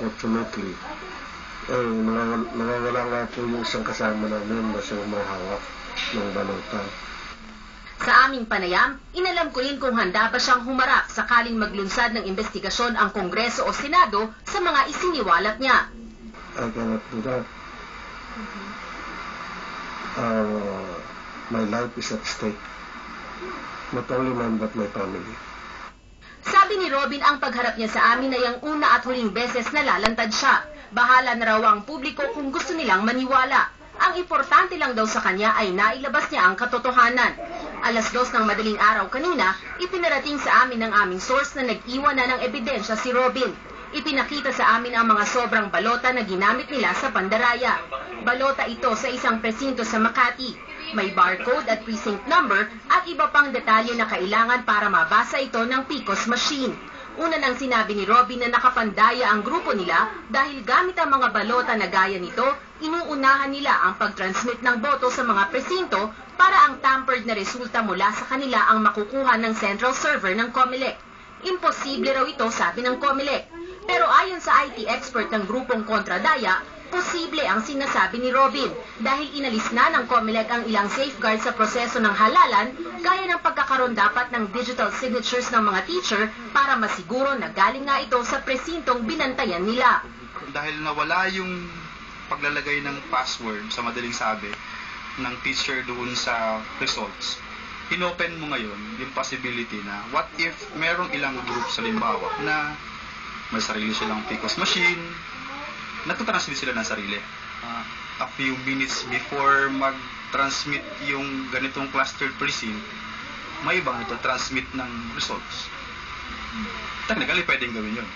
unfortunately, eh, nawawala, nga po yung isang kasama namin na siyang mahawak ng balota. Sa aming panayam, inalam ko rin kung handa ba siyang humarap sakaling maglunsad ng investigasyon ang Kongreso o Senado sa mga isiniwalat niya. I cannot do that. Uh, my life is at stake. Not only mine, but my family. Sabi ni Robin ang pagharap niya sa amin ay ang una at huling beses na lalantad siya. Bahala na raw ang publiko kung gusto nilang maniwala. Ang importante lang daw sa kanya ay nailabas niya ang katotohanan. Alas dos ng madaling araw kanina, ipinarating sa amin ng aming source na nag-iwan na ng ebidensya si Robin. Ipinakita sa amin ang mga sobrang balota na ginamit nila sa pandaraya. Balota ito sa isang presinto sa Makati. May barcode at precinct number at iba pang detalye na kailangan para mabasa ito ng PICOS machine. Una nang sinabi ni Robin na nakapandaya ang grupo nila dahil gamit ang mga balota na gaya nito, inuunahan nila ang pag-transmit ng boto sa mga presinto para ang tampered na resulta mula sa kanila ang makukuha ng central server ng COMELEC. Imposible raw ito sabi ng COMELEC. Pero ayon sa IT expert ng grupong Kontradaya, posible ang sinasabi ni Robin dahil inalis na ng COMELEC ang ilang safeguard sa proseso ng halalan gaya ng pagkakaroon dapat ng digital signatures ng mga teacher para masiguro na galing nga ito sa presintong binantayan nila. dahil nawala yung paglalagay ng password sa madaling sabi ng teacher doon sa results, inopen mo ngayon yung possibility na what if merong ilang group sa limbawa na may sarili silang PICOS machine, nagtatransmit sila ng sarili. Ah, a few minutes before mag-transmit yung ganitong clustered precinct, may ibang ito transmit ng results. Technically, pwedeng gawin yun.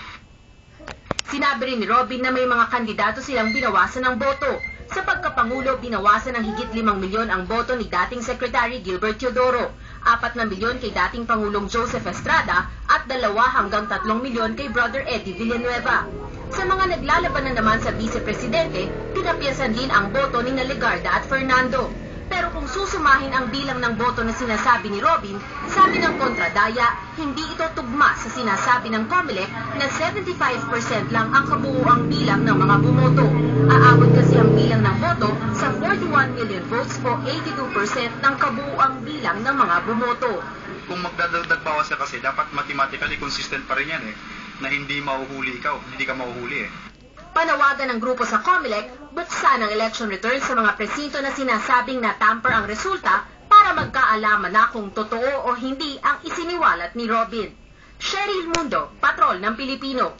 Sinabi rin ni Robin na may mga kandidato silang binawasan ng boto. Sa pagkapangulo, binawasan ng higit 5 milyon ang boto ni dating Secretary Gilbert Teodoro, 4 na milyon kay dating Pangulong Joseph Estrada at 2 hanggang 3 milyon kay Brother Eddie Villanueva. Sa mga naglalaban na naman sa vice-presidente, pinapyasan din ang boto ni Nalegarda at Fernando. Pero kung susumahin ang bilang ng boto na sinasabi ni Robin, sabi ng kontradaya, hindi ito tugma sa sinasabi ng COMELEC na 75% lang ang kabuuang bilang ng mga bumoto. Aabot kasi ang bilang ng boto sa 41 million votes o 82% ng kabuuang bilang ng mga bumoto. kung magdadagdag bawas ka kasi, dapat mathematically consistent pa rin yan eh. Na hindi mahuhuli ikaw, hindi ka mahuhuli eh. Panawagan ng grupo sa COMELEC, buksan ang election returns sa mga presinto na sinasabing na-tamper ang resulta para magkaalaman na kung totoo o hindi ang isiniwalat ni Robin. Cheryl Mundo, Patrol ng Pilipino.